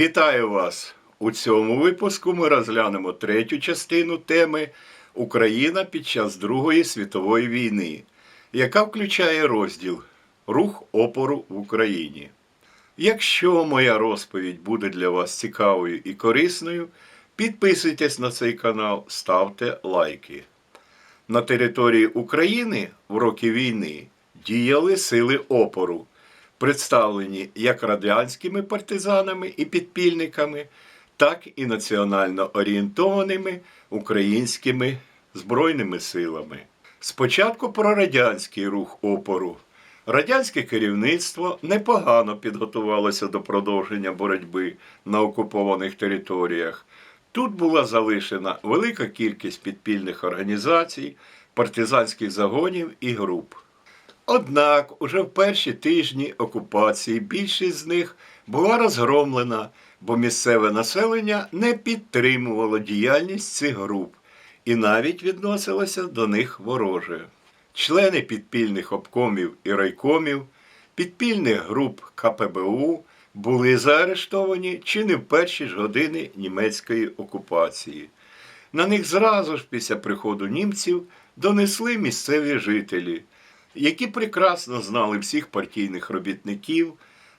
Вітаю вас! У цьому випуску ми розглянемо третю частину теми Україна під час Другої світової війни, яка включає розділ Рух опору в Україні. Якщо моя розповідь буде для вас цікавою і корисною, підписуйтесь на цей канал, ставте лайки. На території України в роки війни діяли сили опору, представлені як радянськими партизанами і підпільниками, так і національно орієнтованими українськими збройними силами. Спочатку про радянський рух опору. Радянське керівництво непогано підготувалося до продовження боротьби на окупованих територіях. Тут була залишена велика кількість підпільних організацій, партизанських загонів і груп. Однак уже в перші тижні окупації більшість з них була розгромлена, бо місцеве населення не підтримувало діяльність цих груп і навіть відносилося до них вороже. Члени підпільних обкомів і райкомів, підпільних груп КПБУ були заарештовані чи не в перші ж години німецької окупації. На них зразу ж після приходу німців донесли місцеві жителі, які прекрасно знали всіх партійних робітників,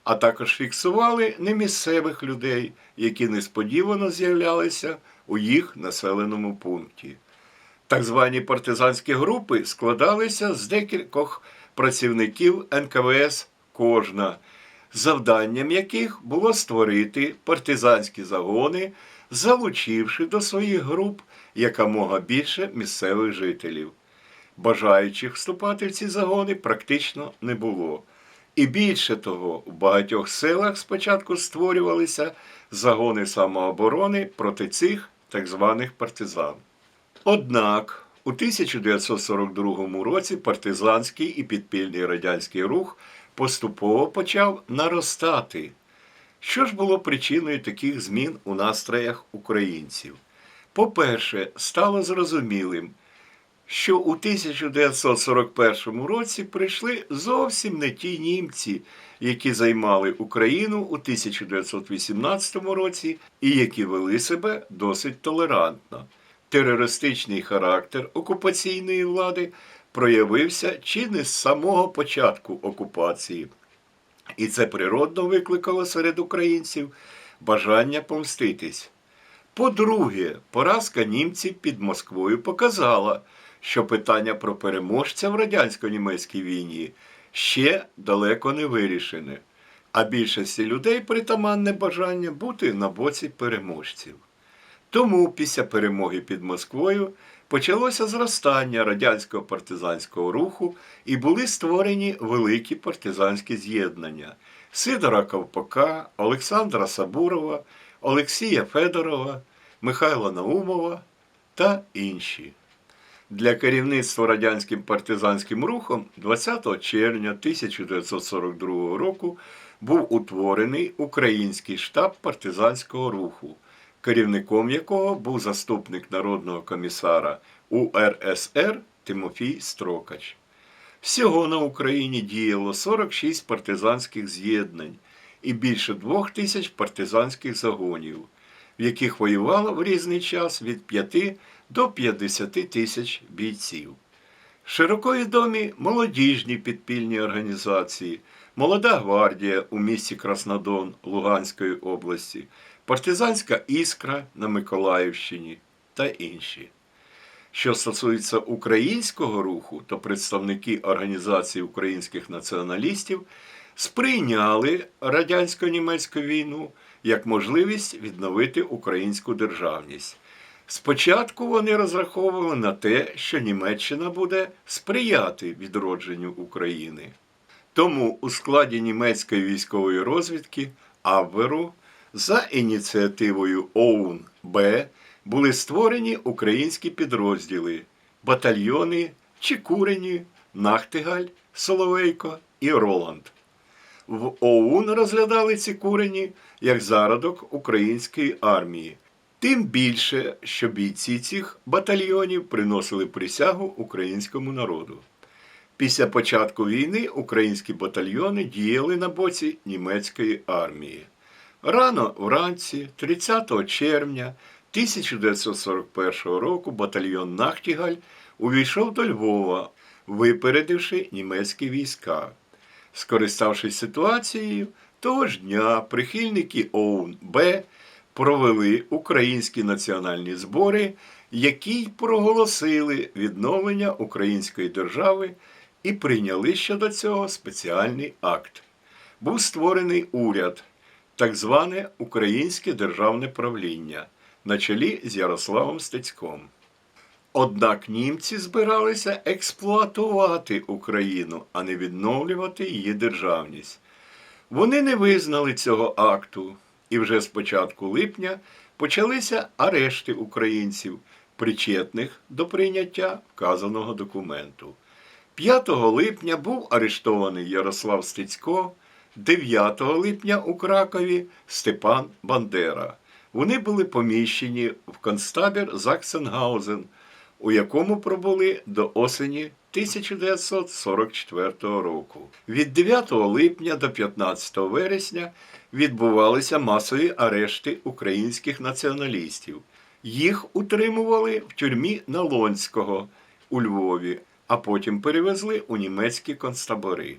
а також фіксували немісцевих людей, які несподівано з'являлися у їх населеному пункті. Так звані партизанські групи складалися з декількох працівників НКВС кожна, завданням яких було створити партизанські загони, залучивши до своїх груп якомога більше місцевих жителів. Бажаючих вступати в ці загони практично не було. І більше того, в багатьох селах спочатку створювалися загони самооборони проти цих так званих партизан. Однак у 1942 році партизанський і підпільний радянський рух поступово почав наростати. Що ж було причиною таких змін у настроях українців? По-перше, стало зрозумілим, що у 1941 році прийшли зовсім не ті німці, які займали Україну у 1918 році і які вели себе досить толерантно. Терористичний характер окупаційної влади проявився чи не з самого початку окупації. І це природно викликало серед українців бажання помститись. По-друге, поразка німців під Москвою показала, що питання про переможця в радянсько-німецькій війні ще далеко не вирішене, а більшості людей притаманне бажання бути на боці переможців. Тому після перемоги під Москвою почалося зростання радянського партизанського руху і були створені великі партизанські з'єднання Сидора Ковпака, Олександра Сабурова, Олексія Федорова, Михайла Наумова та інші. Для керівництва радянським партизанським рухом 20 червня 1942 року був утворений Український штаб партизанського руху, керівником якого був заступник народного комісара УРСР Тимофій Строкач. Всього на Україні діяло 46 партизанських з'єднань і більше двох тисяч партизанських загонів, в яких воювало в різний час від 5 до 50 тисяч бійців. Широко відомі молодіжні підпільні організації, Молода гвардія у місті Краснодон Луганської області, Партизанська іскра на Миколаївщині та інші. Що стосується українського руху, то представники Організації українських націоналістів сприйняли радянсько-німецьку війну як можливість відновити українську державність. Спочатку вони розраховували на те, що Німеччина буде сприяти відродженню України. Тому у складі німецької військової розвідки Абверу за ініціативою ОУН Б були створені українські підрозділи, батальйони Чекурені, Нахтигаль, Соловейко і Роланд. В ОУН розглядали ці курені як зародок української армії. Тим більше, що бійці цих батальйонів приносили присягу українському народу. Після початку війни українські батальйони діяли на боці німецької армії. Рано вранці, 30 червня 1941 року, батальйон Нахтігаль увійшов до Львова, випередивши німецькі війська. Скориставшись ситуацією, того ж дня прихильники ОУН Б провели українські національні збори, які й проголосили відновлення української держави і прийняли щодо цього спеціальний акт. Був створений уряд, так зване Українське державне правління на чолі з Ярославом Стецьком. Однак німці збиралися експлуатувати Україну, а не відновлювати її державність. Вони не визнали цього акту, і вже з початку липня почалися арешти українців, причетних до прийняття вказаного документу. 5 липня був арештований Ярослав Стецько, 9 липня у Кракові Степан Бандера. Вони були поміщені в концтабір Заксенгаузен, у якому пробули до осені 1944 року. Від 9 липня до 15 вересня відбувалися масові арешти українських націоналістів. Їх утримували в тюрмі Налонського у Львові, а потім перевезли у німецькі концтабори.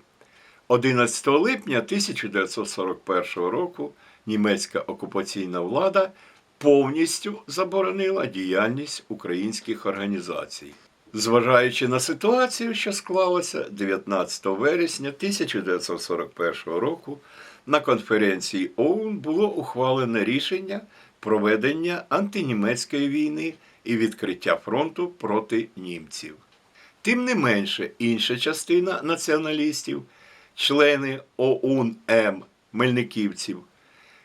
11 липня 1941 року німецька окупаційна влада повністю заборонила діяльність українських організацій. Зважаючи на ситуацію, що склалася 19 вересня 1941 року, на конференції ОУН було ухвалене рішення проведення антинімецької війни і відкриття фронту проти німців. Тим не менше, інша частина націоналістів, члени ОУН М Мельниківців,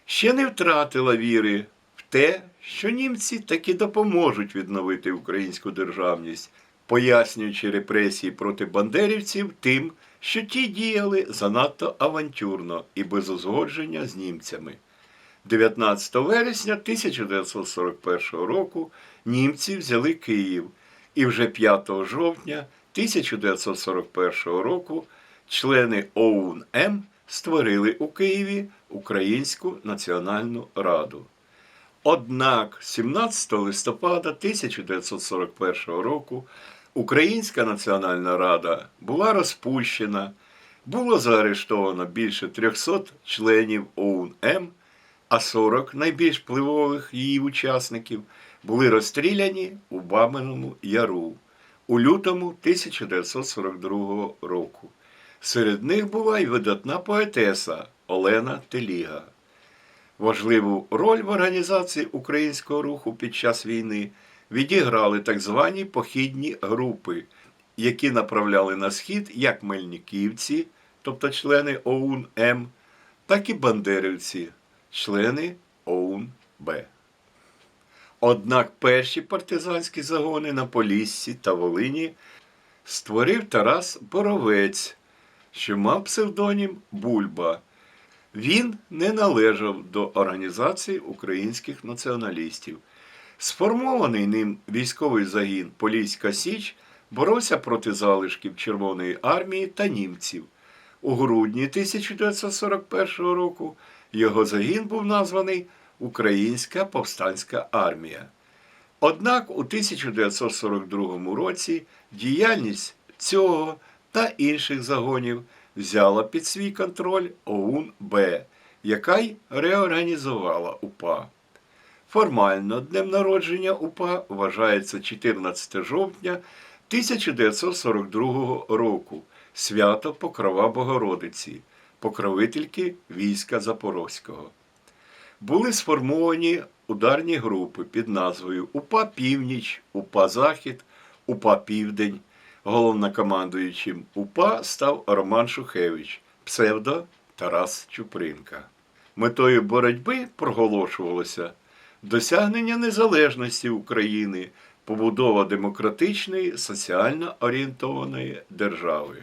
ще не втратила віри в те, що німці таки допоможуть відновити українську державність, пояснюючи репресії проти бандерівців тим, що ті діяли занадто авантюрно і без узгодження з німцями. 19 вересня 1941 року німці взяли Київ, і вже 5 жовтня 1941 року члени ОУН М створили у Києві Українську національну раду. Однак 17 листопада 1941 року Українська національна рада була розпущена, було заарештовано більше 300 членів ОУН М, а 40 найбільш впливових її учасників були розстріляні у Бабиному Яру у лютому 1942 року. Серед них була й видатна поетеса Олена Теліга. Важливу роль в організації українського руху під час війни відіграли так звані похідні групи, які направляли на схід як мельниківці, тобто члени ОУН М, так і бандерівці, члени ОУН Б. Однак перші партизанські загони на Поліссі та Волині створив Тарас Боровець, що мав псевдонім Бульба. Він не належав до організації українських націоналістів. Сформований ним військовий загін Поліська Січ боровся проти залишків Червоної армії та німців. У грудні 1941 року його загін був названий Українська повстанська армія. Однак у 1942 році діяльність цього та інших загонів взяла під свій контроль ОУН Б, яка й реорганізувала УПА. Формально днем народження УПА вважається 14 жовтня 1942 року, свято Покрова Богородиці, покровительки війська Запорозького. Були сформовані ударні групи під назвою УПА Північ, УПА Захід, УПА Південь. Головнокомандуючим УПА став Роман Шухевич, псевдо Тарас Чупринка. Метою боротьби проголошувалося досягнення незалежності України, побудова демократичної, соціально орієнтованої держави.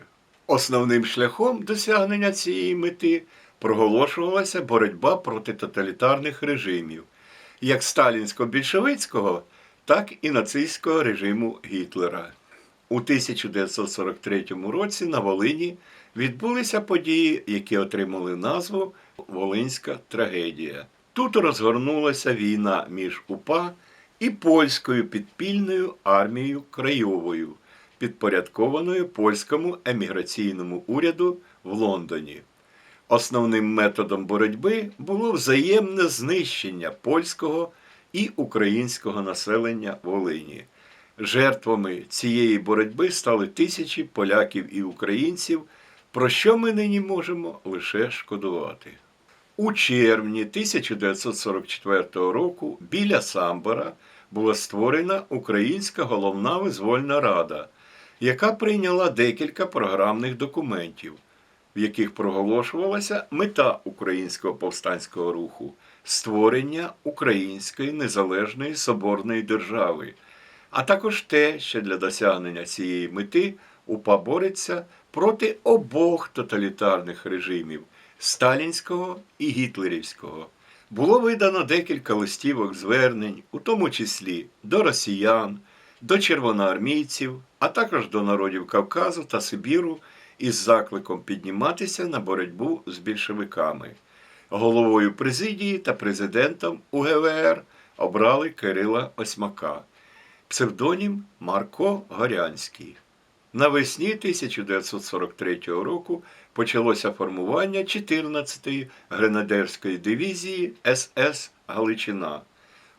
Основним шляхом досягнення цієї мети проголошувалася боротьба проти тоталітарних режимів, як сталінсько-більшовицького, так і нацистського режиму Гітлера. У 1943 році на Волині відбулися події, які отримали назву Волинська трагедія. Тут розгорнулася війна між УПА і польською підпільною армією Крайовою, підпорядкованою польському еміграційному уряду в Лондоні. Основним методом боротьби було взаємне знищення польського і українського населення Волині. Жертвами цієї боротьби стали тисячі поляків і українців, про що ми нині можемо лише шкодувати. У червні 1944 року біля Самбора була створена Українська головна визвольна рада, яка прийняла декілька програмних документів, в яких проголошувалася мета українського повстанського руху створення Української незалежної соборної держави, а також те, що для досягнення цієї мети УПА бореться проти обох тоталітарних режимів сталінського і гітлерівського. Було видано декілька листівок звернень, у тому числі до росіян, до червоноармійців, а також до народів Кавказу та Сибіру із закликом підніматися на боротьбу з більшовиками. Головою президії та президентом УГВР обрали Кирила Осьмака, псевдонім Марко Горянський. Навесні 1943 року почалося формування 14-ї гренадерської дивізії СС Галичина.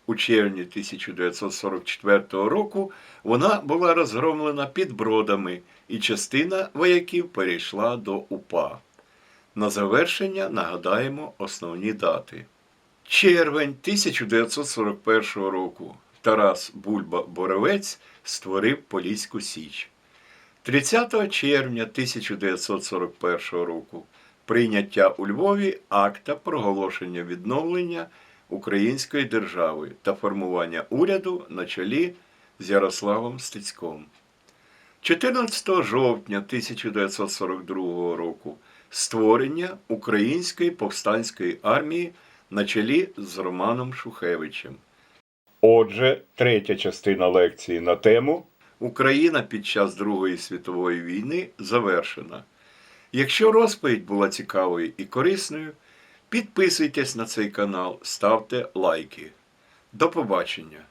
У червні 1944 року вона була розгромлена під бродами, і частина вояків перейшла до УПА. На завершення нагадаємо основні дати. Червень 1941 року Тарас Бульба Боровець створив Поліську Січ. 30 червня 1941 року прийняття у Львові акта проголошення відновлення Української держави та формування уряду на чолі з Ярославом Стецьком. 14 жовтня 1942 року створення Української повстанської армії на чолі з Романом Шухевичем. Отже, третя частина лекції на тему Україна під час Другої світової війни завершена. Якщо розповідь була цікавою і корисною, підписуйтесь на цей канал, ставте лайки. До побачення!